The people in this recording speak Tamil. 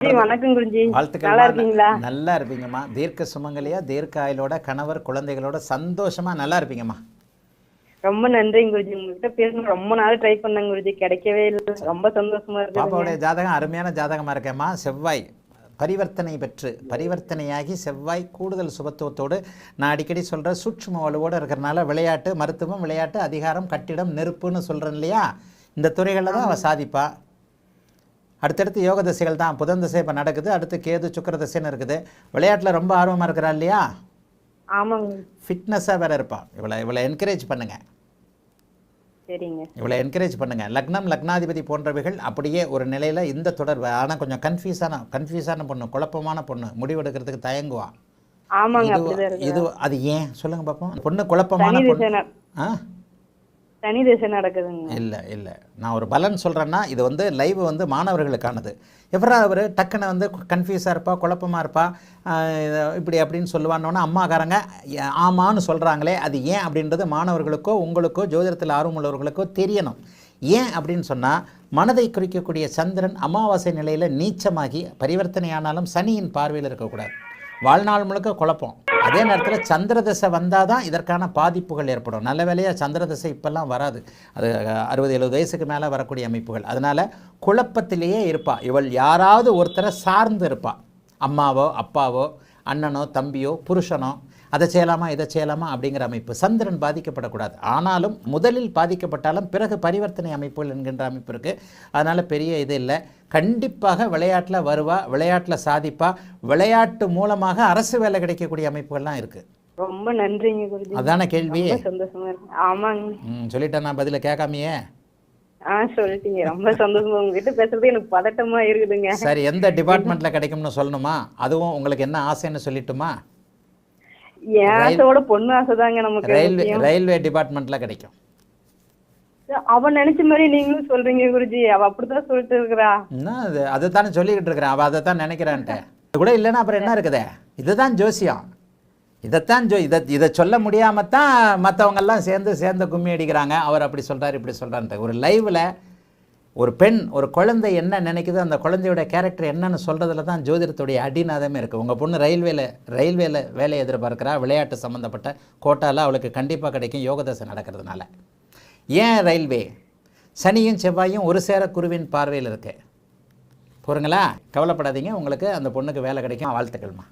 வணக்கம். குருஜி. நல்லா இருக்கீங்களா? நல்லா இருப்பீங்கம்மா. தீர்க்க சுமங்கலியா தீர்க்க ஆயுளோட கணவர் குழந்தைகளோட சந்தோஷமா நல்லா இருப்பீங்கம்மா. ரொம்ப நன்றிங்க குருஜி. உங்ககிட்ட பேசணும் ரொம்ப நாள் ட்ரை பண்ணேங்க குருஜி. கிடைக்கவே இல்லை. ரொம்ப சந்தோஷமா இருக்குதுங்க. பாப்பாவுடைய ஜாதகம் அருமையான ஜாதகமா இருக்கேம்மா. செவ்வாய் பரிவர்த்தனை பெற்று பரிவர்த்தனையாகி செவ்வாய் கூடுதல் சுபத்துவத்தோடு நான் அடிக்கடி சொல்கிற சூட்சும வலுவோடு இருக்கிறனால விளையாட்டு மருத்துவம் விளையாட்டு அதிகாரம் கட்டிடம் நெருப்புன்னு சொல்கிறேன் இல்லையா? இந்த துறைகளில் தான் அவள் சாதிப்பா. அடுத்தடுத்து யோக திசைகள் தான். புதன் திசை இப்போ நடக்குது. அடுத்து கேது சுக்கிர திசைன்னு இருக்குது. விளையாட்டில் ரொம்ப ஆர்வமாக இருக்கிறா இல்லையா? ஆமாங்க. ஃபிட்னஸாக வேற இருப்பா. இவளை இவளை என்கரேஜ் பண்ணுங்க. சரிங்க. இவளை என்கரேஜ் பண்ணுங்க. லக்னம் லக்னாதிபதி போன்றவைகள் அப்படியே ஒரு நிலையில் இந்த தொடர்பு. ஆனால் கொஞ்சம் கன்ஃபியூஸான கன்ஃபியூஸான பொண்ணு குழப்பமான பொண்ணு முடிவெடுக்கிறதுக்கு தயங்குவா. ஆமாங்க இது அது ஏன்? சொல்லுங்க பார்ப்போம் பொண்ணு குழப்பமான பொண்ணு ஆ? சனி திசை நடக்குதுங்க. இல்லை இல்லை. நான் ஒரு பலன் சொல்கிறேன்னா இது வந்து லைவ் வந்து மாணவர்களுக்கானது. எவ்வளோ அவர் டக்குன்னு வந்து கன்ஃபியூஸாக இருப்பா குழப்பமாக இருப்பா இப்படி அப்படின்னு சொல்லுவான்னொன்னே அம்மாக்காரங்க ஆமான்னு சொல்கிறாங்களே அது ஏன் அப்படின்றது மாணவர்களுக்கோ உங்களுக்கோ ஜோதிடத்தில் ஆர்வமுள்ளவர்களுக்கோ தெரியணும். ஏன் அப்படின்னு சொன்னால் மனதை குறிக்கக்கூடிய சந்திரன் அமாவாசை நிலையில் நீச்சமாகி பரிவர்த்தனையானாலும் சனியின் பார்வையில் இருக்கக்கூடாது. வாழ்நாள் முழுக்க குழப்பம். அதே நேரத்தில் சந்திர தசை வந்தால் தான் இதற்கான பாதிப்புகள் ஏற்படும். நல்ல வேலையாக சந்திர தசை இப்போல்லாம் வராது. அது அறுபது எழுபது வயசுக்கு மேலே வரக்கூடிய அமைப்புகள். அதனால் குழப்பத்திலேயே இருப்பா. இவள் யாராவது ஒருத்தரை சார்ந்து இருப்பாள் அம்மாவோ அப்பாவோ அண்ணனோ தம்பியோ புருஷனோ அதை செய்யலாமா இதை செய்யலாமா அப்படிங்கிற அமைப்பு. சந்திரன் பாதிக்கப்படக்கூடாது. ஆனாலும் முதலில் பாதிக்கப்பட்டாலும் பிறகு பரிவர்த்தனை அமைப்புகள் என்கின்ற அமைப்பு இருக்குது அதனால் பெரிய இது இல்லை. கண்டிப்பாக விளையாட்டில் வருவா விளையாட்டில் சாதிப்பா விளையாட்டு மூலமாக அரசு வேலை கிடைக்கக்கூடிய அமைப்புகள்லாம் இருக்குது ரொம்ப நன்றிங்க குருஜி. அதான கேள்வி ரொம்ப சந்தோஷமா இருக்கு. ஆமாங்க. ம் சொல்லிட்டேன் நான் பதிலை கேட்காமையே? ஆ சொல்லிட்டீங்க. ரொம்ப சந்தோஷமா உங்ககிட்ட பேசுறது எனக்கு பதட்டமா இருக்குதுங்க. சரி எந்த டிபார்ட்மெண்ட்டில் கிடைக்கும்னு சொல்லணுமா? அதுவும் உங்களுக்கு என்ன ஆசைன்னு சொல்லட்டுமா? ஆசையோட பொண்ணு ஆசைதாங்க நமக்கு ரயில்வே ரயில்வே டிபார்ட்மெண்ட்டில் கிடைக்கும். அவ நினைச்ச மாதிரி நீங்களும் சொல்றீங்க குருஜி. அவ அப்படிதான் சொல்லிட்டு இருக்கிறா. என்ன அது அதை தானே சொல்லிக்கிட்டு இருக்கிறேன் அவள் அதை தான் நினைக்கிறான்ட்டு. இது கூட இல்லைன்னா அப்புறம் என்ன இருக்குதே? இதுதான் ஜோசியம். இதைத்தான் ஜோ இதை இதை சொல்ல முடியாமல் தான் மற்றவங்கெல்லாம் சேர்ந்து சேர்ந்து கும்மி அடிக்கிறாங்க. அவர் அப்படி சொல்கிறார் இப்படி சொல்கிறான்ட்டு ஒரு லைவில் ஒரு பெண் ஒரு குழந்தை என்ன நினைக்குதோ அந்த குழந்தையோட கேரக்டர் என்னன்னு சொல்கிறதுல தான் ஜோதிடத்துடைய அடிநாதமே இருக்குது உங்கள் பொண்ணு ரயில்வேல ரயில்வேல வேலையை எதிர்பார்க்குறா விளையாட்டு சம்மந்தப்பட்ட கோட்டாவில் அவளுக்கு கண்டிப்பாக கிடைக்கும் யோகதசை நடக்கிறதுனால. ஏன் ரயில்வே? சனியும் செவ்வாயும் ஒரு சேர குருவின் பார்வையில் இருக்கு. போகிறீங்களா கவலைப்படாதீங்க உங்களுக்கு அந்த பொண்ணுக்கு வேலை கிடைக்கும். வாழ்த்துக்கள்மா.